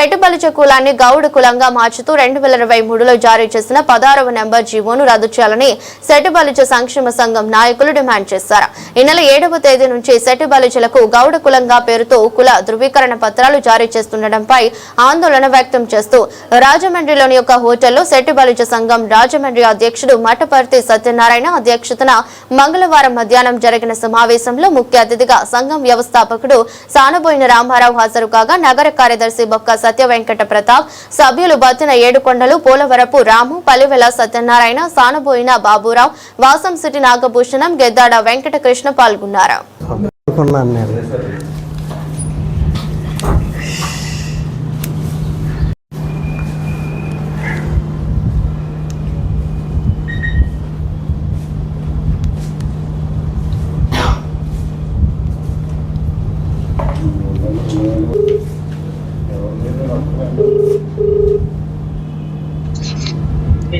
సెట్టుబలిచ కులాన్ని గౌడ్ కులంగా మార్చుతూ రెండు వేల ఇరవై మూడులో జారీ చేసిన పదహారవ నెంబర్ జీవోను రద్దు చేయాలని సెటుబలిచ సంక్షేమ సంఘం నాయకులు డిమాండ్ చేశారు. ఈ నెల ఏడవ తేదీ నుంచి సెటుబలిచలకు గౌడ్ కులంగా పేరుతో కుల ధృవీకరణ పత్రాలు జారీ చేస్తుండటంపై ఆందోళన వ్యక్తం చేస్తూ రాజమండ్రిలోని ఒక హోటల్లో సెటుబలిచ సంఘం రాజమండ్రి అధ్యక్షుడు మఠపర్తి సత్యనారాయణ అధ్యక్షతన మంగళవారం మధ్యాహ్నం జరిగిన సమావేశంలో ముఖ్య అతిథిగా సంఘం వ్యవస్థాపకుడు సానబోయిన రామారావు హాజరు కాగా నగర కార్యదర్శి బొక్క సత్య వెంకట ప్రతాప్ సభ్యులు బతిన ఏడుకొండలు పోలవరపు రాము పలివెల సత్యనారాయణ సానబోయిన బాబురావు వాసం సిటీ నాగభూషణం గెద్దాడ వెంకట కృష్ణ పాల్గొన్నారు అనుకున్నాను నేను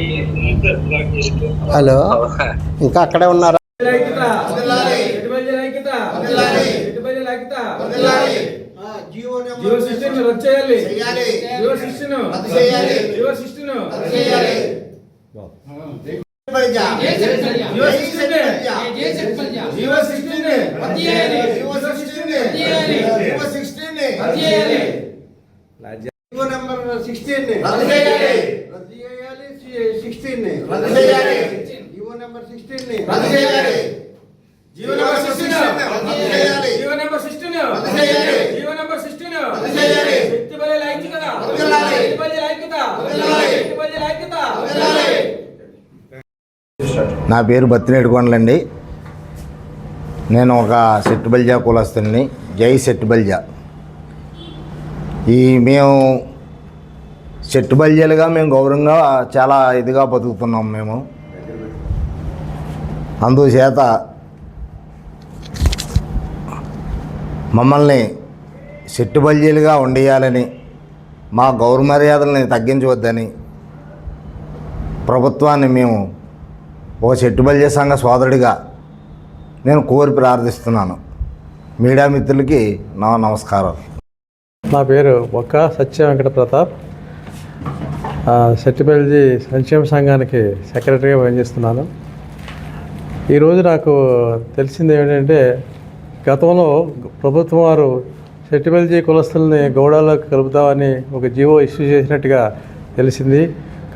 హలో ఇంకా అక్కడే ఉన్నారా ఐక్యత ఎటువంటి ఐక్యత ఎటువంటి ఐక్యత జియో జియో సిస్టమ్ రద్దు చేయాలి చేయాలి. జియో సిస్టమ్ చేయాలి. పడిజా. GO system GO sixteen. Sixteen. Number రద్దు చేయాలి. రద్దు చేయాలి. నెంబర్ సిక్స్టీన్ని రద్దు చేయాలి. నెంబర్ సిక్స్టీన్ రద్దు చేయాలి. నెంబర్ సిక్స్టీన్ రద్దు చేయాలి. నెంబర్ సిక్స్టీన్ రద్దు చేయాలి. వదలాలి. వదలాలి. ఎత్తుబడి ఐక్యత వదలాలి. నా పేరు బత్తినేడుకొండలండి నేను ఒక సెట్టుబల్జా కులస్తుని జై సెట్టుబల్జా ఈ మేము సెట్టుబల్జాలుగా మేము గౌరవంగా చాలా ఇదిగా బతుకుతున్నాం మేము అందుచేత మమ్మల్ని సెట్టుబల్జీలుగా ఉండేయాలని మా గౌరవ మర్యాదల్ని తగ్గించవద్దని ప్రభుత్వాన్ని మేము ఓ చెట్టుబల్య సంఘ సోదరుడిగా నేను కోరి ప్రార్థిస్తున్నాను. మీడియా మిత్రులకి నా నమస్కారం. నా పేరు ఒక్క సత్య వెంకట ప్రతాప్. ఆ, సెట్టిపల్లి సంక్షేమ సంఘానికి సెక్రటరీగా పనిచేస్తున్నాను. ఈరోజు నాకు తెలిసింది ఏంటంటే గతంలో ప్రభుత్వం వారు సెట్టిపల్లి కులస్తుల్ని గౌడాలోకి కలుపుతామని ఒక జీవో ఇష్యూ చేసినట్టుగా తెలిసింది.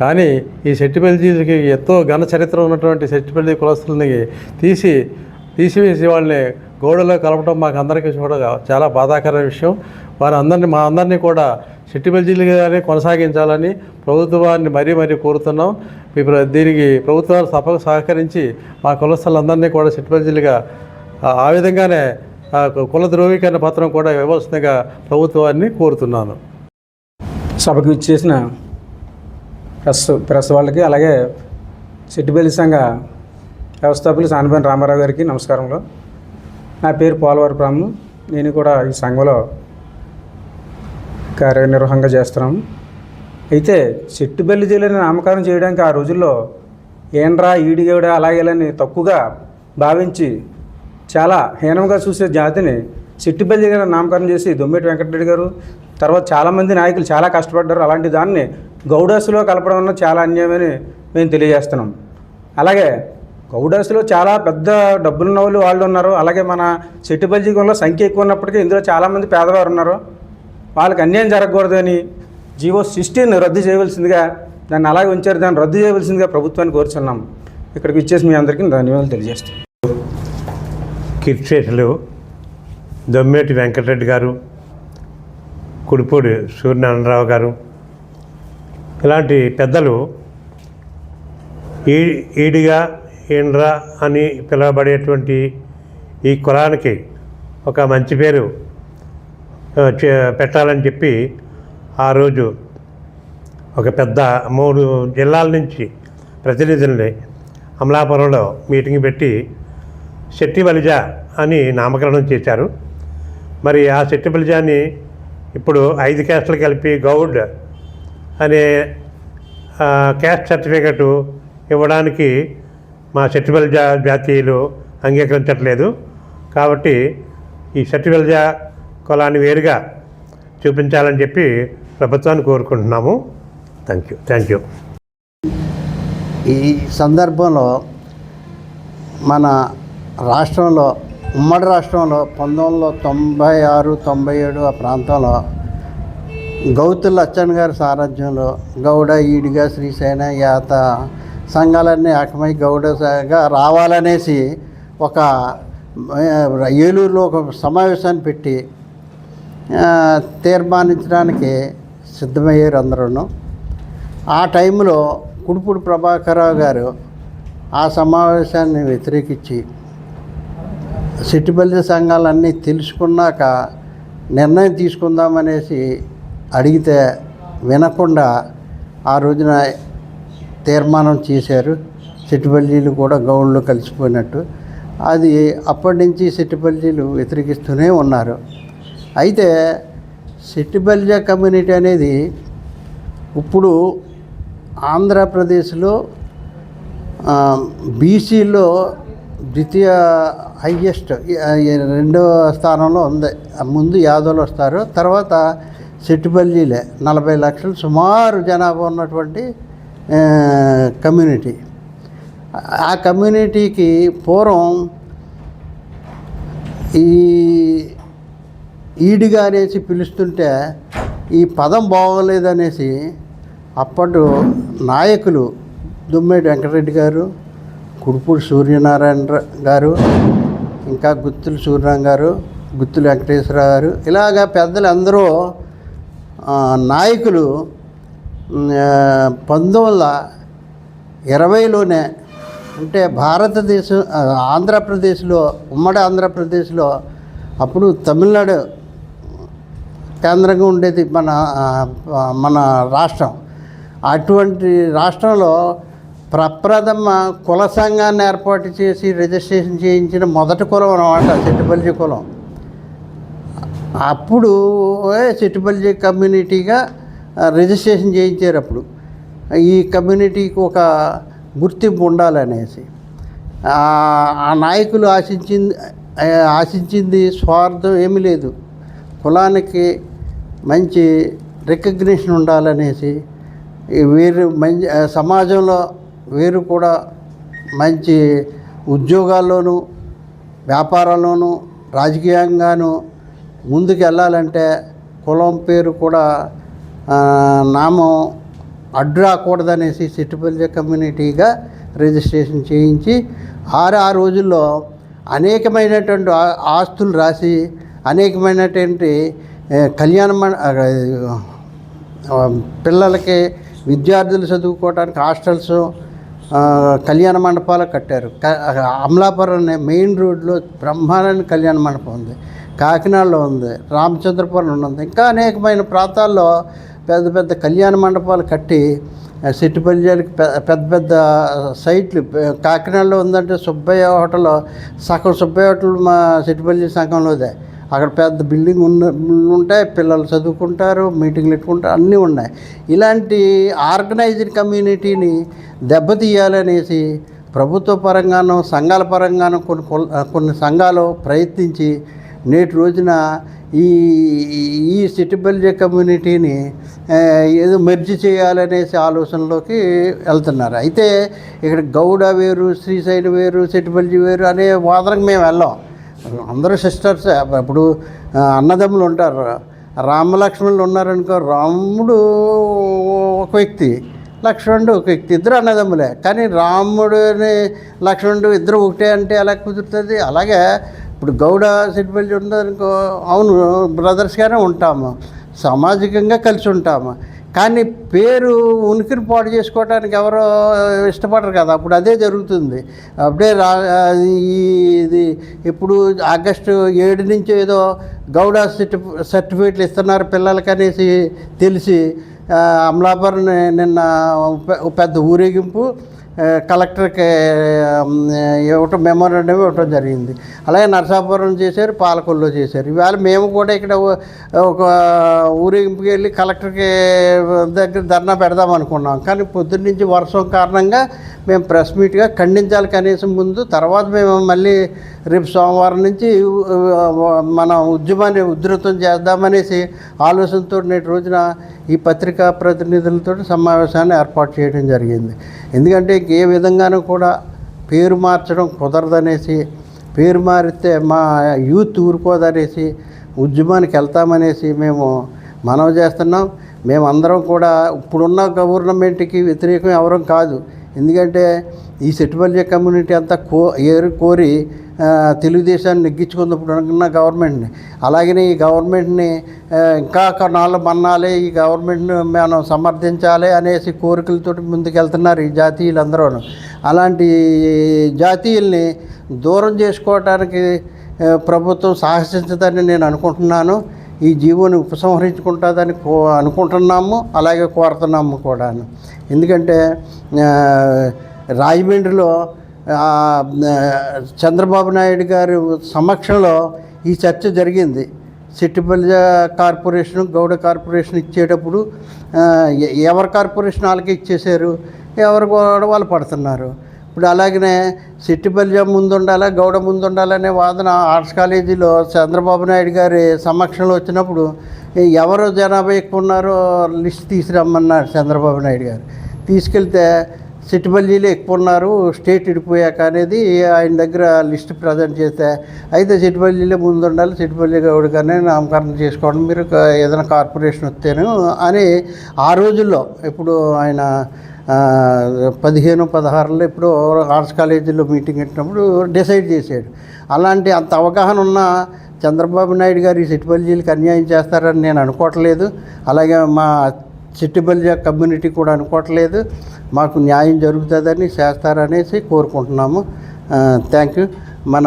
కానీ ఈ సెట్టిపల్లికి ఎంతో ఘన చరిత్ర ఉన్నటువంటి సెట్టిపల్లి కులస్తుల్ని తీసి తీసివేసి వాళ్ళని గోడలో కలపడం మాకు అందరికీ కూడా చాలా బాధాకర విషయం. వారి అందరినీ మా అందరినీ కూడా చెట్టిబల్జీలుగానే కొనసాగించాలని ప్రభుత్వాన్ని మరీ మరీ కోరుతున్నాం. మీ దీనికి ప్రభుత్వాలు తప్పక సహకరించి మా కులస్థలందరినీ కూడా చెట్టిబల్జీలుగా ఆ- విధంగానే కుల ధృవీకరణ పత్రం కూడా ఇవ్వవలసిందిగా ప్రభుత్వాన్ని కోరుతున్నాను. సభకు ఇచ్చేసిన ప్రెస్ ప్రెస్ వాళ్ళకి అలాగే సిట్టిబెల్లి సంఘ వ్యవస్థాపకులు సానిపల్లి రామారావు గారికి నమస్కారంలో నా పేరు పోలవరం ప్రాము. నేను కూడా ఈ సంఘంలో కార్యనిర్వహంగా చేస్తున్నాము. అయితే చెట్టుబెల్లి జిల్లాని నామకరణం చేయడానికి ఆ రోజుల్లో ఏండ్రా ఈడిగేవిడ అలాగేలని తక్కువగా భావించి చాలా హీనంగా చూసే జాతిని సిట్టిబల్లి గారు నామకరణం చేసి దొమ్మేటి వెంకటరెడ్డి గారు తర్వాత చాలామంది నాయకులు చాలా కష్టపడ్డారు. అలాంటి దాన్ని గౌడాసులో కలపడం అన్న చాలా అన్యాయమని మేము తెలియజేస్తున్నాం. అలాగే గౌడాసులో చాలా పెద్ద డబ్బులున్న వాళ్ళు వాళ్ళు ఉన్నారు. అలాగే మన చెట్టుబల్జీగంలో సంఖ్య ఎక్కువ ఉన్నప్పటికీ ఇందులో చాలామంది పేదవారు ఉన్నారు. వాళ్ళకి అన్యాయం జరగకూడదు అని జీవో సిక్స్టీన్ రద్దు చేయవలసిందిగా దాన్ని అలాగే ఉంచారు. దాన్ని రద్దు చేయవలసిందిగా ప్రభుత్వాన్ని కోరుచున్నాం. ఇక్కడికి ఇచ్చేసి మీ అందరికీ ధన్యవాదాలు తెలియజేస్తాం కిర్చేతులు దొమ్మేటి వెంకటరెడ్డి గారు కుడిపూడి సూర్యనారాయణరావు గారు ఇలాంటి పెద్దలు ఈ ఈడిగా ఏండ్రా అని పిలువబడేటువంటి ఈ కులానికి ఒక మంచి పేరు చే- పెట్టాలని చెప్పి ఆ రోజు ఒక పెద్ద మూడు జిల్లాల నుంచి ప్రతినిధుల్ని అమలాపురంలో మీటింగ్ పెట్టి శెట్టి బలిజ అని నామకరణం చేశారు. మరి ఆ శెట్టి బలిజాని ఇప్పుడు ఐదు క్యాస్టులు కలిపి గౌడ్ అనే క్యాస్ట్ సర్టిఫికెట్ ఇవ్వడానికి మా శెట్టి బలిజ జాతీయులు అంగీకరించట్లేదు. కాబట్టి ఈ శెట్టి బలిజ కులాన్ని వేరుగా చూపించాలని చెప్పి ప్రభుత్వాన్ని కోరుకుంటున్నాము. థ్యాంక్ యూ థ్యాంక్ యూ ఈ సందర్భంలో మన రాష్ట్రంలో ఉమ్మడి రాష్ట్రంలో పంతొమ్మిది వందల తొంభై ఆరు తొంభై ఏడు ఆ ప్రాంతంలో గౌతుల్ అచ్చన్ గారి సారథ్యంలో గౌడ ఈడిగ శ్రీసేన యాత సంఘాలన్నీ ఏకమై గౌడగా రావాలనేసి ఒక ఏలూరులో ఒక సమావేశాన్ని పెట్టి తీర్మానించడానికి సిద్ధమయ్యారు అందరూ ఆ టైంలో కుడుపుడు ప్రభాకరరావు గారు ఆ సమావేశాన్ని వ్యతిరేకించి సిట్టిపల్లి సంఘాలన్నీ తెలుసుకున్నాక నిర్ణయం తీసుకుందామనేసి అడిగితే వినకుండా ఆ రోజున తీర్మానం చేశారు. సిట్టిబల్లీలు కూడా గౌళ్ళు కలిసిపోయినట్టు. అది అప్పటి నుంచి సిట్టిబల్లీలు వ్యతిరేకిస్తూనే ఉన్నారు. అయితే సిట్టిబల్జా కమ్యూనిటీ అనేది ఇప్పుడు ఆంధ్రప్రదేశ్లో బీసీలో ద్వితీయ హయ్యెస్ట్ రెండవ స్థానంలో ఉంది. ముందు యాదవులు వస్తారు. తర్వాత సెట్టిపల్లిలే నలభై లక్షలు సుమారు జనాభా ఉన్నటువంటి కమ్యూనిటీ. ఆ కమ్యూనిటీకి పూర్వం ఈ ఈడిగా అనేసి పిలుస్తుంటే ఈ పదం బాగోలేదనేసి అప్పటి నాయకులు దుమ్మేటి వెంకటరెడ్డి గారు కుడుపూడి సూర్యనారాయణ గారు ఇంకా గుత్తులు సూర్యనారాయణ గారు గుత్తులు వెంకటేశ్వర గారు ఇలాగా పెద్దలు అందరూ నాయకులు పంతొమ్మిది వందల ఇరవైలోనే అంటే భారతదేశం ఆంధ్రప్రదేశ్లో ఉమ్మడి ఆంధ్రప్రదేశ్లో అప్పుడు తమిళనాడు కేంద్రంగా ఉండేది మన మన రాష్ట్రం. అటువంటి రాష్ట్రంలో ప్రప్రథమ కుల సంఘాన్ని ఏర్పాటు చేసి రిజిస్ట్రేషన్ చేయించిన మొదటి కులం అనమాట చెట్టుపల్లి కులం. అప్పుడు చెట్టుపల్లి కమ్యూనిటీగా రిజిస్ట్రేషన్ చేయించారు అప్పుడు. ఈ కమ్యూనిటీకి ఒక గుర్తింపు ఉండాలనేసి. ఆ నాయకులు ఆశించింది ఆశించింది స్వార్థం ఏమీ లేదు. కులానికి మంచి రికగ్నిషన్ ఉండాలనేసి వీరు మంచి సమాజంలో వీరు కూడా మంచి ఉద్యోగాల్లోనూ వ్యాపారాల్లోనూ రాజకీయంగాను ముందుకు వెళ్ళాలంటే కులం పేరు కూడా నామం అడ్డు రాకూడదనేసి సిట్టుపల్లి కమ్యూనిటీగా రిజిస్ట్రేషన్ చేయించి ఆరు ఆ రోజుల్లో అనేకమైనటువంటి ఆ- ఆస్తులు రాసి అనేకమైనటువంటి కళ్యాణ మండ పిల్లలకి విద్యార్థులు చదువుకోవడానికి హాస్టల్స్ కళ్యాణ మండపాలు కట్టారు. అమలాపురం అనే మెయిన్ రోడ్లో బ్రహ్మాండ కళ్యాణ మండపం ఉంది కాకినాడలో ఉంది రామచంద్రపురం ఉంది. ఇంకా అనేకమైన ప్రాంతాల్లో పెద్ద పెద్ద కళ్యాణ మండపాలు కట్టి ఆ, సిట్టిపల్లికి పెద్ద పెద్ద సైట్లు కాకినాడలో ఉందంటే సుబ్బయ్య హోటల్ సగం సుబ్బయ్య హోటల్ మా సిట్టిపల్లి సంఘంలోదే అక్కడ పెద్ద బిల్డింగ్ ఉన్న ఉంటాయి పిల్లలు చదువుకుంటారు మీటింగ్లు పెట్టుకుంటారు అన్నీ ఉన్నాయి. ఇలాంటి ఆర్గనైజ్డ్ కమ్యూనిటీని దెబ్బతీయాలనేసి ప్రభుత్వ పరంగాను సంఘాల పరంగాను కొన్ని కొన్ని సంఘాలు ప్రయత్నించి నేటి రోజున ఈ ఈ సిటిబల్జే కమ్యూనిటీని ఏదో మెర్జి చేయాలనేసి ఆలోచనలోకి వెళ్తున్నారు. అయితే ఇక్కడ గౌడ వేరు శ్రీశైలి వేరు సిటిబల్జీ వేరు అనే వాదనకు మేము వెళ్ళాం. అందరూ సిస్టర్స్ ఇప్పుడు అన్నదమ్ములు ఉంటారు. రామలక్ష్మణులు ఉన్నారనుకో రాముడు ఒక వ్యక్తి లక్ష్మణుడు ఒక వ్యక్తి ఇద్దరు అన్నదమ్ములే. కానీ రాముడిని లక్ష్మణుడు ఇద్దరు ఒకటే అంటే ఎలా కుదురుతుంది? అలాగే ఇప్పుడు గౌడ సిట్బల్లి ఉన్నదనుకో అవును బ్రదర్స్గానే ఉంటాము. సామాజికంగా కలిసి ఉంటాము. కానీ పేరు ఉనికిని పాటు చేసుకోవడానికి ఎవరో ఇష్టపడరు కదా. అప్పుడు అదే జరుగుతుంది. అప్పుడే రా ఈ ఇది ఇప్పుడు ఆగస్టు ఏడు నుంచి ఏదో గౌడ సర్టి సర్టిఫికేట్లు ఇస్తున్నారు పిల్లలకి అనేసి తెలిసి అమలాపురం నిన్న పెద్ద ఊరేగింపు కలెక్టర్కి ఇవ్వటం మెమోరాండం ఇవ్వటం జరిగింది. అలాగే నరసాపురం చేశారు పాలకొల్లో చేశారు. ఇవాళ మేము కూడా ఇక్కడ ఒక ఊరేగింపుకి వెళ్ళి కలెక్టర్కి దగ్గర ధర్నా పెడదాం అనుకున్నాం. కానీ పొద్దున్న నుంచి వర్షం కారణంగా మేము ప్రెస్ మీట్గా ఖండించాలి కనీసం ముందు తర్వాత మేము మళ్ళీ రేపు సోమవారం నుంచి మన ఉద్యమాన్ని ఉధృతం చేద్దామనేసి ఆలోచనతో నేటి రోజున ఈ పత్రికా ప్రతినిధులతో సమావేశాన్ని ఏర్పాటు చేయడం జరిగింది. ఎందుకంటే ఏ విధంగానూ కూడా పేరు మార్చడం కుదరదనేసి పేరు మారితే మా యూత్ ఊరుకోదనేసి ఉద్యమానికి వెళ్తామనేసి మేము మనవి చేస్తున్నాం. మేమందరం కూడా ఇప్పుడున్న గవర్నమెంట్కి వ్యతిరేకం ఎవరం కాదు. ఎందుకంటే ఈ సెట్టుపల్లి కమ్యూనిటీ అంతా కో ఏరు కోరి తెలుగుదేశాన్ని నెగ్గించుకున్నప్పుడు అనుకున్న గవర్నమెంట్ని. అలాగనే ఈ గవర్నమెంట్ని ఇంకా కొన్నాళ్ళు మన్నాలి ఈ గవర్నమెంట్ని మనం సమర్థించాలి అనేసి కోరికలతో ముందుకెళ్తున్నారు ఈ జాతీయులందరూ అలాంటి జాతీయుల్ని దూరం చేసుకోవటానికి ప్రభుత్వం సాహసించదని నేను అనుకుంటున్నాను. ఈ జీవోని ఉపసంహరించుకుంటుందని కో అనుకుంటున్నాము అలాగే కోరుతున్నాము కూడా ఎందుకంటే రాజమండ్రిలో చంద్రబాబు నాయుడు గారి సమక్షంలో ఈ చర్చ జరిగింది. సిట్టిపల్లి కార్పొరేషన్ గౌడ కార్పొరేషన్ ఇచ్చేటప్పుడు ఎవరి కార్పొరేషన్ వాళ్ళకి ఇచ్చేశారు? ఎవరు కూడా వాళ్ళు పడుతున్నారు. ఇప్పుడు అలాగనే సిట్టిపల్లి ముందు ఉండాలా గౌడ ముందు ఉండాలనే వాదన ఆర్ట్స్ కాలేజీలో చంద్రబాబు నాయుడు గారి సమక్షంలో వచ్చినప్పుడు ఎవరు జనాభా ఎక్కువ ఉన్నారో లిస్ట్ తీసుకురమ్మన్నారు చంద్రబాబు నాయుడు గారు. తీసుకెళ్తే సిట్టిపల్లిలో ఎక్కువ ఉన్నారు స్టేట్ విడిపోయాక అనేది ఆయన దగ్గర లిస్ట్ ప్రజెంట్ చేస్తే అయితే సిట్టిపల్లిలో ముందు ఉండాలి సిట్టిపల్లి గౌడ్గానే నామకరణం చేసుకోవడం మీరు ఏదైనా కార్పొరేషన్ వస్తేను అని ఆ రోజుల్లో ఇప్పుడు ఆయన పదిహేను పదహారులో ఇప్పుడు ఆర్ట్స్ కాలేజీలో మీటింగ్ పెట్టినప్పుడు డిసైడ్ చేశాడు. అలాంటి అంత అవగాహన ఉన్న చంద్రబాబు నాయుడు గారు ఈ సిట్టిపల్లికి అన్యాయం చేస్తారని నేను అనుకోవట్లేదు. అలాగే మా చిట్టిబల్జ కమ్యూనిటీ కూడా అనుకోవట్లేదు. మాకు న్యాయం జరుగుతుందని చేస్తారనేసి కోరుకుంటున్నాము. Thank you. మన